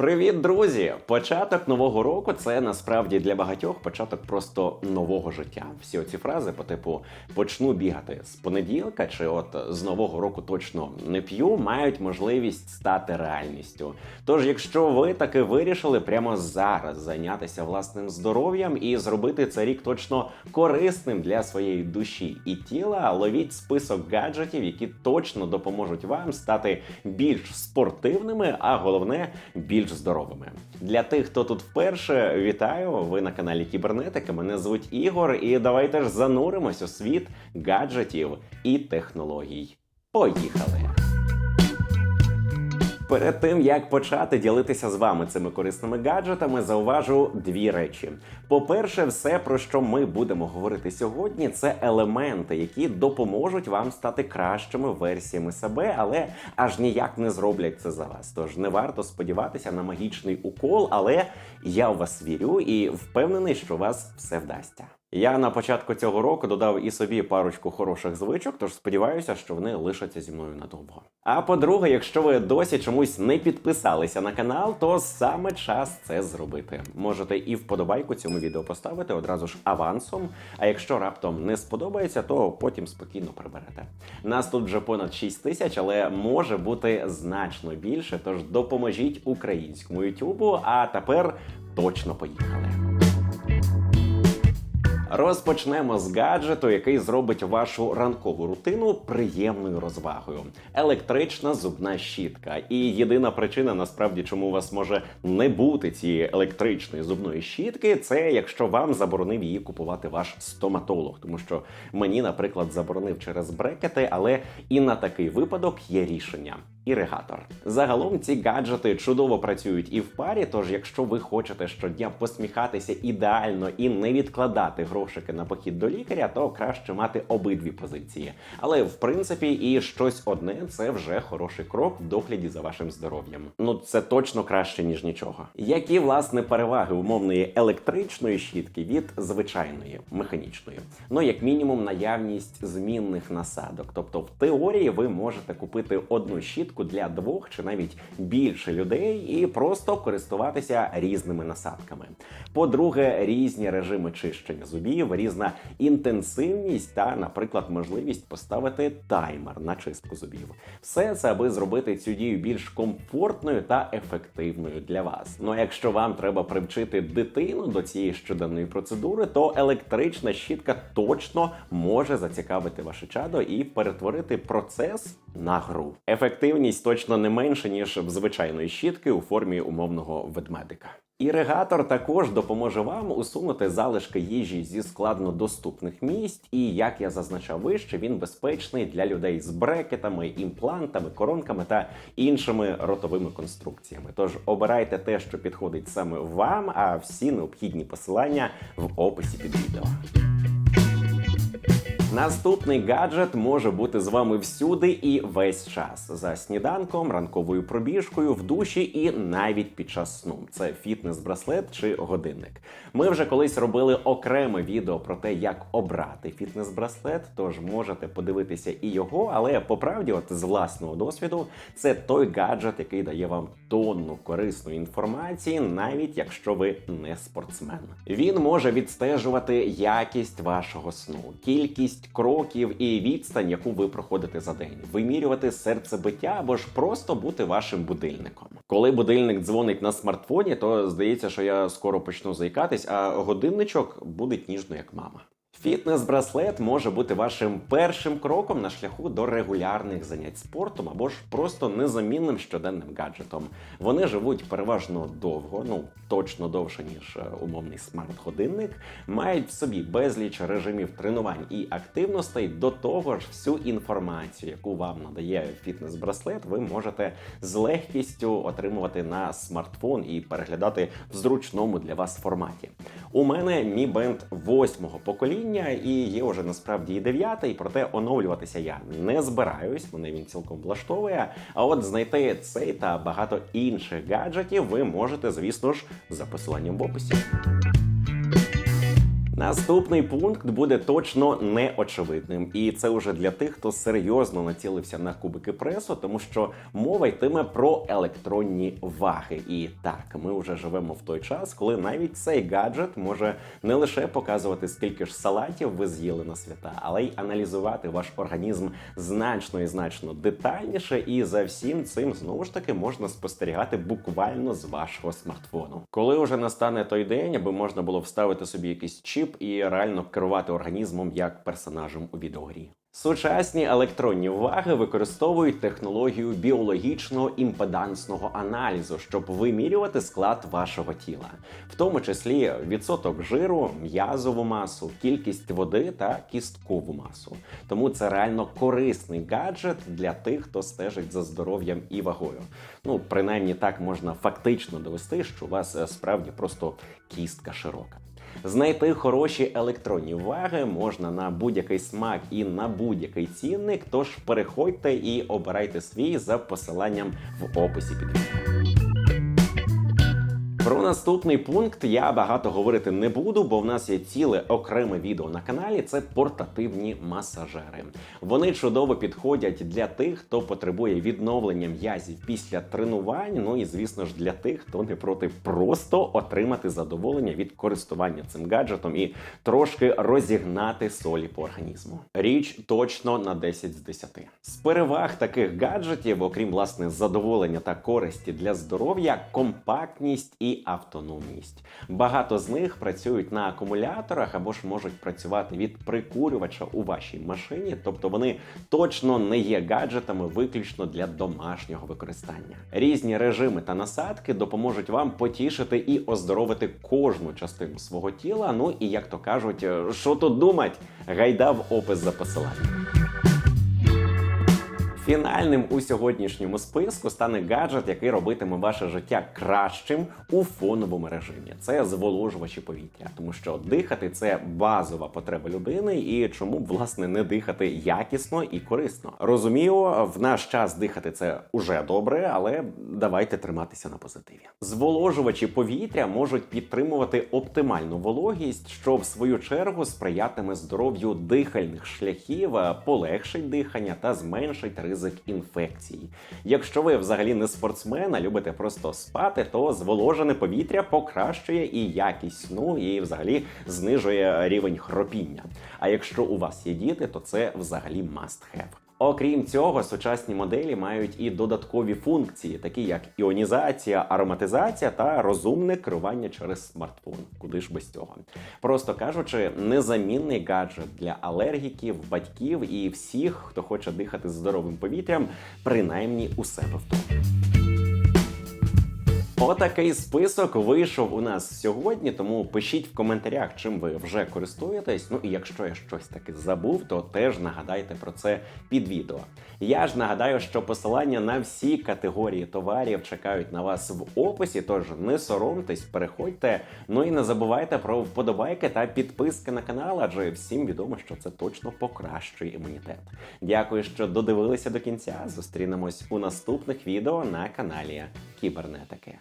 Привіт, друзі! Початок нового року це насправді для багатьох початок просто нового життя. Всі оці фрази по типу почну бігати з понеділка, чи от з нового року точно не п'ю, мають можливість стати реальністю. Тож, якщо ви таки вирішили прямо зараз зайнятися власним здоров'ям і зробити цей рік точно корисним для своєї душі і тіла, ловіть список гаджетів, які точно допоможуть вам стати більш спортивними, а головне більш здоровими. Для тих, хто тут вперше, вітаю! Ви на каналі Кібернетика. Мене звуть Ігор, і давайте ж зануримось у світ гаджетів і технологій. Поїхали! Перед тим як почати ділитися з вами цими корисними гаджетами, зауважу дві речі. По-перше, все про що ми будемо говорити сьогодні, це елементи, які допоможуть вам стати кращими версіями себе, але аж ніяк не зроблять це за вас. Тож не варто сподіватися на магічний укол, але я в вас вірю і впевнений, що у вас все вдасться. Я на початку цього року додав і собі парочку хороших звичок, тож сподіваюся, що вони лишаться зі мною надовго. А по-друге, якщо ви досі чомусь не підписалися на канал, то саме час це зробити. Можете і вподобайку цьому відео поставити одразу ж авансом. А якщо раптом не сподобається, то потім спокійно приберете. Нас тут вже понад 6 тисяч, але може бути значно більше. Тож допоможіть українському Ютубу. А тепер точно поїхали. Розпочнемо з гаджету, який зробить вашу ранкову рутину приємною розвагою. Електрична зубна щітка. І єдина причина, насправді, чому у вас може не бути цієї електричної зубної щітки, це якщо вам заборонив її купувати ваш стоматолог. Тому що мені, наприклад, заборонив через брекети, але і на такий випадок є рішення. Іригатор. Загалом ці гаджети чудово працюють і в парі. Тож, якщо ви хочете щодня посміхатися ідеально і не відкладати грошики на похід до лікаря, то краще мати обидві позиції. Але в принципі і щось одне це вже хороший крок в догляді за вашим здоров'ям. Ну це точно краще ніж нічого. Які власне переваги умовної електричної щітки від звичайної механічної? Ну як мінімум, наявність змінних насадок. Тобто, в теорії ви можете купити одну щітку для двох чи навіть більше людей і просто користуватися різними насадками. По-друге, різні режими чищення зубів, різна інтенсивність та, наприклад, можливість поставити таймер на чистку зубів. Все це аби зробити цю дію більш комфортною та ефективною для вас. Ну а якщо вам треба привчити дитину до цієї щоденної процедури, то електрична щітка точно може зацікавити ваше чадо і перетворити процес на гру. Ефективність точно не менше ніж в звичайної щітки у формі умовного ведмедика. Іригатор також допоможе вам усунути залишки їжі зі складно доступних місць, і як я зазначав вище, він безпечний для людей з брекетами, імплантами, коронками та іншими ротовими конструкціями. Тож обирайте те, що підходить саме вам, а всі необхідні посилання в описі під відео. Наступний гаджет може бути з вами всюди і весь час за сніданком, ранковою пробіжкою, в душі і навіть під час сну. Це фітнес-браслет чи годинник. Ми вже колись робили окреме відео про те, як обрати фітнес-браслет, тож можете подивитися і його, але по правді, от з власного досвіду, це той гаджет, який дає вам тонну корисної інформації, навіть якщо ви не спортсмен. Він може відстежувати якість вашого сну, кількість кроків і відстань, яку ви проходите за день, вимірювати серцебиття або ж просто бути вашим будильником. Коли будильник дзвонить на смартфоні, то здається, що я скоро почну заїкатись, а годинничок буде ніжно як мама. Фітнес-браслет може бути вашим першим кроком на шляху до регулярних занять спортом або ж просто незамінним щоденним гаджетом. Вони живуть переважно довго, ну точно довше ніж е, умовний смарт-годинник, мають в собі безліч режимів тренувань і активностей. До того ж, всю інформацію, яку вам надає фітнес-браслет, ви можете з легкістю отримувати на смартфон і переглядати в зручному для вас форматі. У мене Mi Band восьмого покоління, і є вже насправді і дев'ятий, проте оновлюватися я не збираюсь. Мене він цілком влаштовує. А от знайти цей та багато інших гаджетів ви можете, звісно ж, за посиланням в описі. Наступний пункт буде точно неочевидним, і це вже для тих, хто серйозно націлився на кубики пресу, тому що мова йтиме про електронні ваги. І так, ми вже живемо в той час, коли навіть цей гаджет може не лише показувати, скільки ж салатів ви з'їли на свята, але й аналізувати ваш організм значно і значно детальніше. І за всім цим знову ж таки можна спостерігати буквально з вашого смартфону. Коли вже настане той день, аби можна було вставити собі якийсь чіп і реально керувати організмом як персонажем у відеогрі. Сучасні електронні ваги використовують технологію біологічного імпедансного аналізу, щоб вимірювати склад вашого тіла, в тому числі відсоток жиру, м'язову масу, кількість води та кісткову масу. Тому це реально корисний гаджет для тих, хто стежить за здоров'ям і вагою. Ну, принаймні так можна фактично довести, що у вас е, справді просто кістка широка. Знайти хороші електронні ваги можна на будь-який смак і на будь-який цінник. Тож переходьте і обирайте свій за посиланням в описі під відео. Про наступний пункт я багато говорити не буду, бо в нас є ціле окреме відео на каналі. Це портативні масажери. Вони чудово підходять для тих, хто потребує відновлення м'язів після тренувань. Ну і звісно ж для тих, хто не проти просто отримати задоволення від користування цим гаджетом і трошки розігнати солі по організму. Річ точно на 10 з 10. З переваг таких гаджетів, окрім власне задоволення та користі для здоров'я, компактність і автономність. Багато з них працюють на акумуляторах або ж можуть працювати від прикурювача у вашій машині, тобто вони точно не є гаджетами виключно для домашнього використання. Різні режими та насадки допоможуть вам потішити і оздоровити кожну частину свого тіла. Ну і як то кажуть, що тут думать, гайда в опис за посиланням. Фінальним у сьогоднішньому списку стане гаджет, який робитиме ваше життя кращим у фоновому режимі. Це зволожувачі повітря, тому що дихати це базова потреба людини, і чому б власне не дихати якісно і корисно. Розумію, в наш час дихати це уже добре, але давайте триматися на позитиві. Зволожувачі повітря можуть підтримувати оптимальну вологість, що в свою чергу сприятиме здоров'ю дихальних шляхів, полегшить дихання та зменшить ризик інфекцій. Якщо ви взагалі не спортсмен, а любите просто спати, то зволожене повітря покращує і якість сну, і взагалі знижує рівень хропіння. А якщо у вас є діти, то це взагалі must have. Окрім цього, сучасні моделі мають і додаткові функції, такі як іонізація, ароматизація та розумне керування через смартфон. Куди ж без цього? Просто кажучи, незамінний гаджет для алергіків, батьків і всіх, хто хоче дихати здоровим повітрям, принаймні у себе вдома. Отакий список вийшов у нас сьогодні, тому пишіть в коментарях, чим ви вже користуєтесь. Ну і якщо я щось таки забув, то теж нагадайте про це під відео. Я ж нагадаю, що посилання на всі категорії товарів чекають на вас в описі, тож не соромтесь, переходьте. Ну і не забувайте про вподобайки та підписки на канал, адже всім відомо, що це точно покращує імунітет. Дякую, що додивилися до кінця. Зустрінемось у наступних відео на каналі Кібернетики.